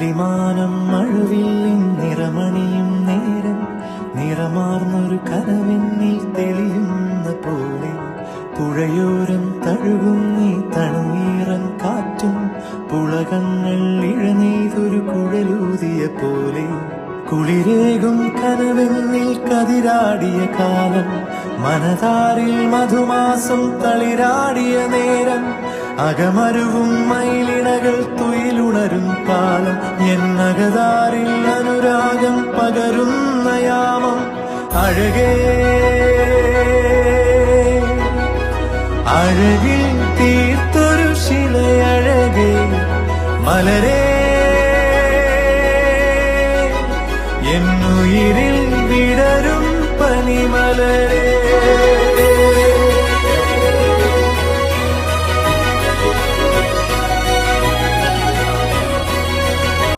വിമാനം മഴവില്ലിൻ നിറമണിയും നേരം നിറമാർന്നൊരു കനവെന്നിൽ തെളിയുന്ന പോലെ പുഴയോരം തഴുകുന്നീ തണുനീറൻ കാറ്റും പുളകങ്ങൾ ഇഴനെയ്തൊരു കുഴലൂതിയ പോലെ കുളിരേകും കനവെന്നിൽ കതിരാടിയ കാലം മനതാരിൽ മധുമാസം തളിരാടിയ നേരം അകമരുവും മയിലിണകൾ തുയിലുണരും കാലം എന്നകതാറിൽ അനുരാഗം പകരുന്ന യാമം. അഴകേ അഴകിൽ തീർത്തൊരു ശിലയഴകേ മലരേ എന്നുയിരിൽ വിടരും പനിമലരേ.